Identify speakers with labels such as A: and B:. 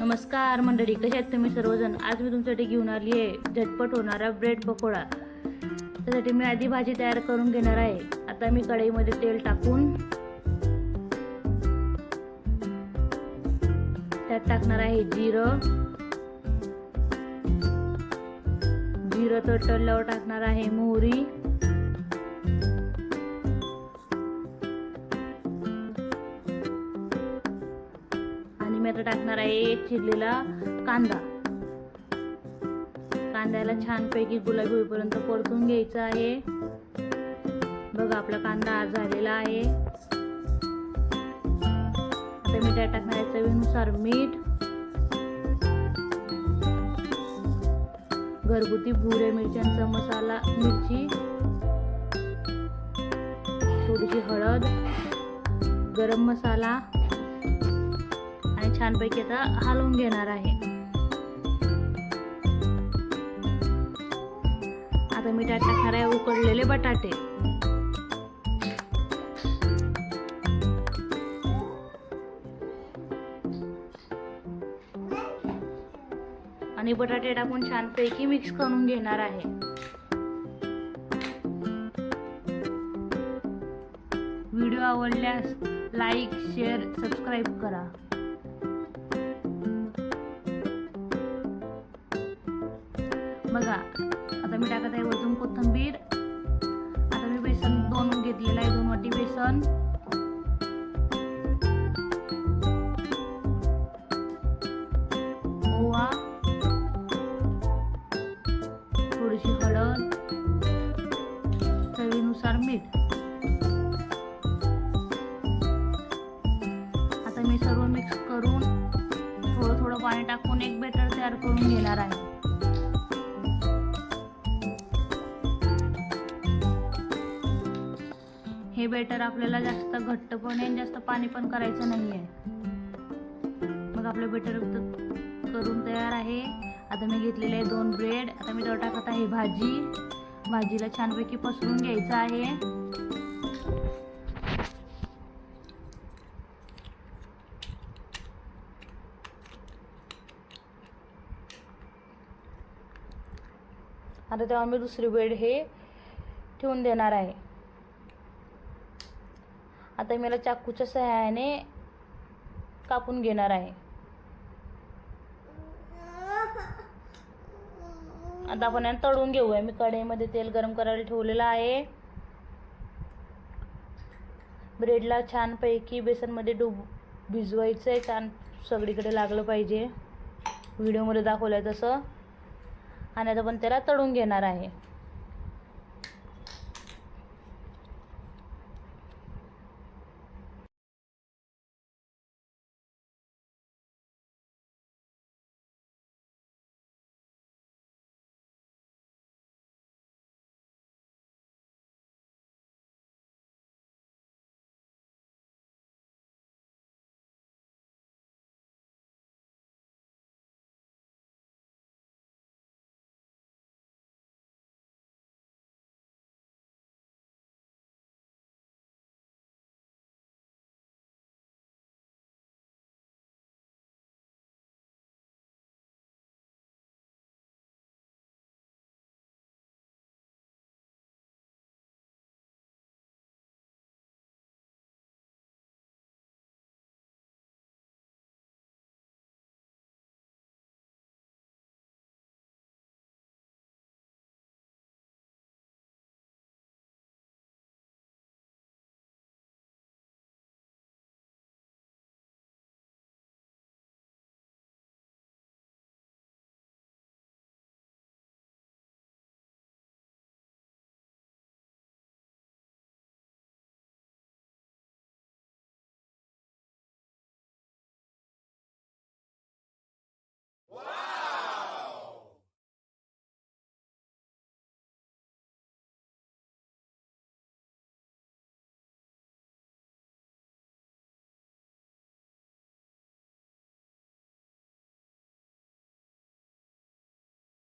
A: नमस्कार मंडळी कशा आहेत तुम्ही सर्वजण? आज मी तुमच्यासाठी घेऊन आली आहे झटपट होणारा ब्रेड पकोडा. त्यासाठी मी आधी भाजी तयार करून घेणार आहे. आता मी कढईमध्ये तेल टाकून त्यात टाकणार आहे जिरं. जिरं तडतडल्यावर टाकणार आहे मोहरी. मी आता टाकणार आहे एक चिरलेला कांदा. कांद्याला छानपैकी गुलाबी होईपर्यंत परतून घ्यायचं आहे. बघा आपला कांदा आज झालेला आहे. आता मी त्यात टाकणार आहे चवीनुसार मीठ. घरगुती भुरे मिरच्यांचा मसाला मिरची. थोडीशी हळद. गरम मसाला. आणि छानपैकी आता हलवून घेणार आहे. आता मी त्यात टाकणार आहे उकडलेले बटाटे. आणि बटाटे टाकून छानपैकी मिक्स करून घेणार आहे. व्हिडिओ आवडल्यास लाईक शेअर सबस्क्राईब करा. बघा आता मी टाकत आहे वरतून कोथिंबीर. आता मी बेसन दोन घेतलेलं आहे दोन वाटी बेसन. ओवा. थोडीशी हळद. चवीनुसार मीठ. आता मी सर्व मिक्स करून थोडं थोडं पाणी टाकून एक बेटर तयार करून घेणार आहे. हे बेटर आपल्याला जास्त घट्ट पण आहे आणि जास्त पाणी पण करायचं नाही आहे मग आपलं बेटर करून तयार आहे. आता मी घेतलेले आहे दोन ब्रेड आता मी त्यावर टाकत आहे भाजी. भाजीला छानपैकी पसरून घ्यायचं आहे. आता तेव्हा मी दुसरी बेड हे ठेवून देणार आहे. आता मला चाकूच्या सहाय्याने कापून घेणार आहे. आता आपण याला तळून घेऊया. मी कढईमध्ये तेल गरम करायला ठेवलेलं आहे. ब्रेडला छानपैकी बेसनमध्ये डुब भिजवायचं आहे छान सगळीकडे लागलं पाहिजे. व्हिडिओमध्ये दाखवलं आहे तसं. आणि आता आपण त्याला तळून घेणार आहे.